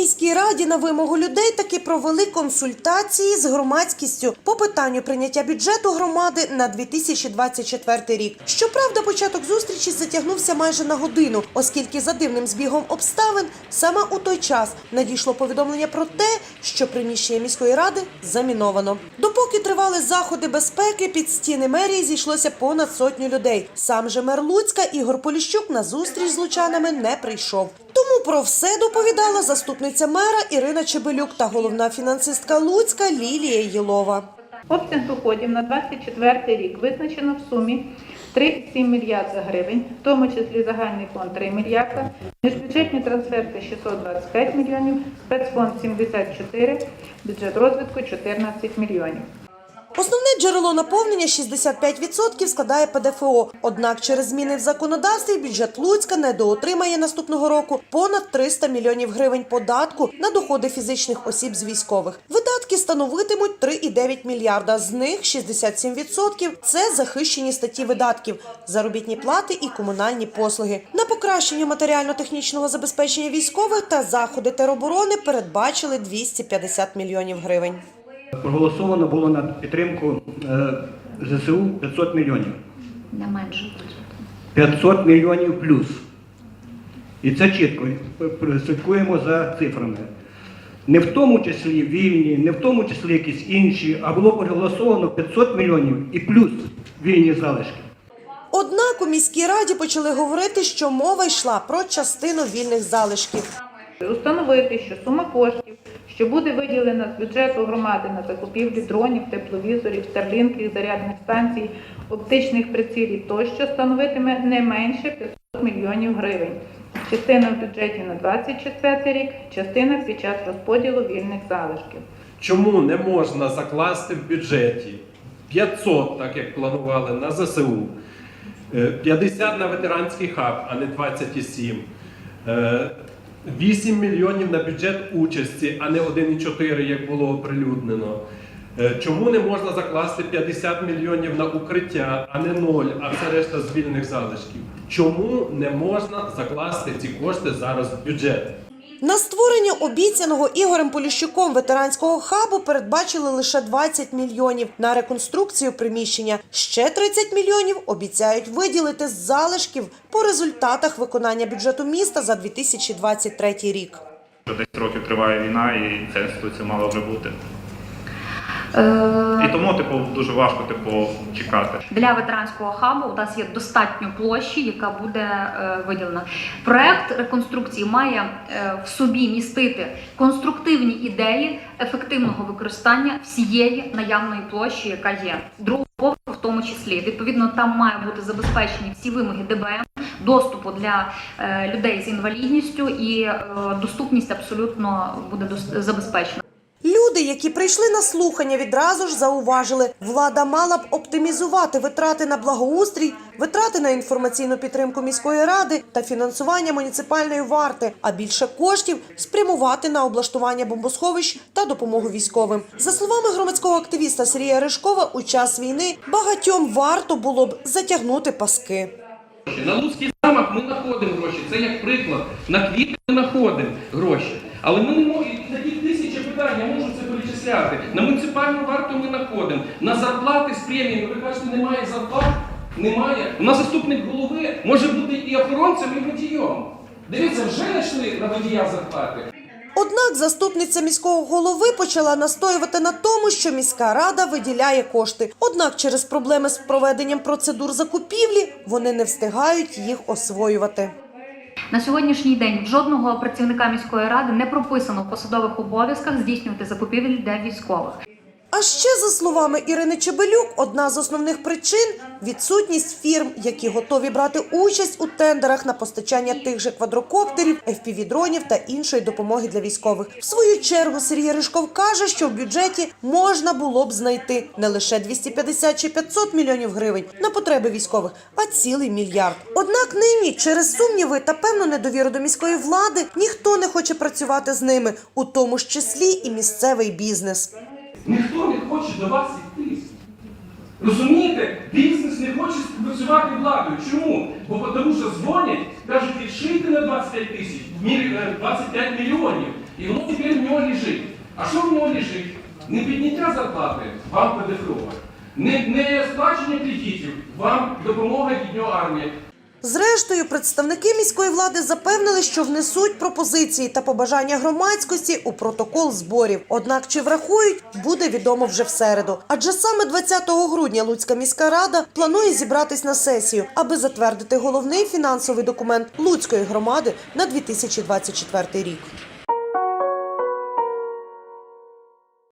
міській раді на вимогу людей таки провели консультації з громадськістю по питанню прийняття бюджету громади на 2024 рік. Щоправда, початок зустрічі затягнувся майже на годину, оскільки за дивним збігом обставин саме у той час надійшло повідомлення про те, що приміщення міської ради заміновано. Допоки тривали заходи безпеки, під стіни мерії зійшлося понад сотню людей. Сам же мер Луцька Ігор Поліщук на зустріч з лучанами не прийшов. Тому про все доповідала заступниця мера Ірина Чебелюк та головна фінансистка Луцька Лілія Єлова. Обсяг доходів на 24 рік визначено в сумі 3,7 мільярда гривень, в тому числі загальний фонд 3 мільярда, міжбюджетні трансферти 625 мільйонів, спецфонд 74, бюджет розвитку 14 мільйонів. Основне джерело наповнення 65% складає ПДФО. Однак через зміни в законодавстві бюджет Луцька недоотримає наступного року понад 300 мільйонів гривень податку на доходи фізичних осіб з військових. Видатки становитимуть 3,9 мільярда. З них 67% – це захищені статті видатків, заробітні плати і комунальні послуги. На покращення матеріально-технічного забезпечення військових та заходи тероборони передбачили 250 мільйонів гривень. Проголосовано було на підтримку е, ЗСУ 500 мільйонів. Не менше. 500 мільйонів плюс. І це чітко. Слідкуємо за цифрами. Не в тому числі вільні, не в тому числі якісь інші, а було проголосовано 500 мільйонів і плюс вільні залишки. Однак у міській раді почали говорити, що мова йшла про частину вільних залишків. Установити, що сума коштів, що буде виділена з бюджету громади на закупівлю дронів, тепловізорів, старлінків, зарядних станцій, оптичних прицілів тощо становитиме не менше 500 мільйонів гривень. Частина в бюджеті на 24 рік, частина під час розподілу вільних залишків. Чому не можна закласти в бюджеті 500, так як планували на ЗСУ, е, 50 на ветеранський хаб, а не 27, е, 8 мільйонів на бюджет участі, а не 1,4, як було оприлюднено. Е, Чому не можна закласти 50 мільйонів на укриття, а не 0, а все решта з залишків? Чому не можна закласти ці кошти зараз в бюджет? На створення обіцяного Ігорем Поліщуком ветеранського хабу передбачили лише 20 мільйонів. На реконструкцію приміщення ще 30 мільйонів обіцяють виділити з залишків по результатах виконання бюджету міста за 2023 рік. Десь 10 років триває війна, і ця інституція мала вже бути. Е, І тому, типу, дуже важко, типу, чекати. Для ветеранського хабу у нас є достатньо площі, яка буде е, виділена. Проект реконструкції має е, в собі містити конструктивні ідеї ефективного використання всієї наявної площі, яка є. Другого поверху в тому числі. Відповідно, там має бути забезпечені всі вимоги ДБМ, доступу для е, людей з інвалідністю і е, доступність абсолютно буде забезпечена. Люди, які прийшли на слухання, відразу ж зауважили, влада мала б оптимізувати витрати на благоустрій, витрати на інформаційну підтримку міської ради та фінансування муніципальної варти, а більше коштів спрямувати на облаштування бомбосховищ та допомогу військовим. За словами громадського активіста Сергія Ришкова, у час війни багатьом варто було б затягнути паски. На Луцький замок ми знаходимо гроші. Це як приклад. На квіти ми знаходимо гроші. Але ми не можемо таких тисячі питань, я можу це перечисляти. На муніципальну варту ми знаходимо. На зарплати з преміями. Ви кажете, немає зарплат? Немає. У нас заступник голови може бути і охоронцем, і водієм. Дивіться, вже знайшли на водія зарплати. Однак заступниця міського голови почала настоювати на тому, що міська рада виділяє кошти. Однак через проблеми з проведенням процедур закупівлі вони не встигають їх освоювати. На сьогоднішній день жодного працівника міської ради не прописано в посадових обов'язках здійснювати закупівлі для військових. А ще за словами Ірини Чебелюк, одна з основних причин відсутність фірм, які готові брати участь у тендерах на постачання тих же квадрокоптерів, FPV-дронів та іншої допомоги для військових. В свою чергу Сергій Ришков каже, що в бюджеті можна було б знайти не лише 250 чи 500 мільйонів гривень на потреби військових, а цілий мільярд. Однак нині через сумніви та певну недовіру до міської влади ніхто не хоче працювати з ними, у тому ж числі і місцевий бізнес. Ніхто не хоче до вас йти. Розумієте, бізнес не хоче працювати владою. Чому? Бо тому що дзвонять, кажуть, відшийте на 25 тисяч, е, 25 мільйонів. І воно тепер в нього лежить. А що в нього лежить? Не підняття зарплати, вам ПДФО. Не, не сплачення кредитів, вам допомога від нього армії. Зрештою, представники міської влади запевнили, що внесуть пропозиції та побажання громадськості у протокол зборів. Однак чи врахують, буде відомо вже в середу. Адже саме 20 грудня Луцька міська рада планує зібратись на сесію, аби затвердити головний фінансовий документ Луцької громади на 2024 рік.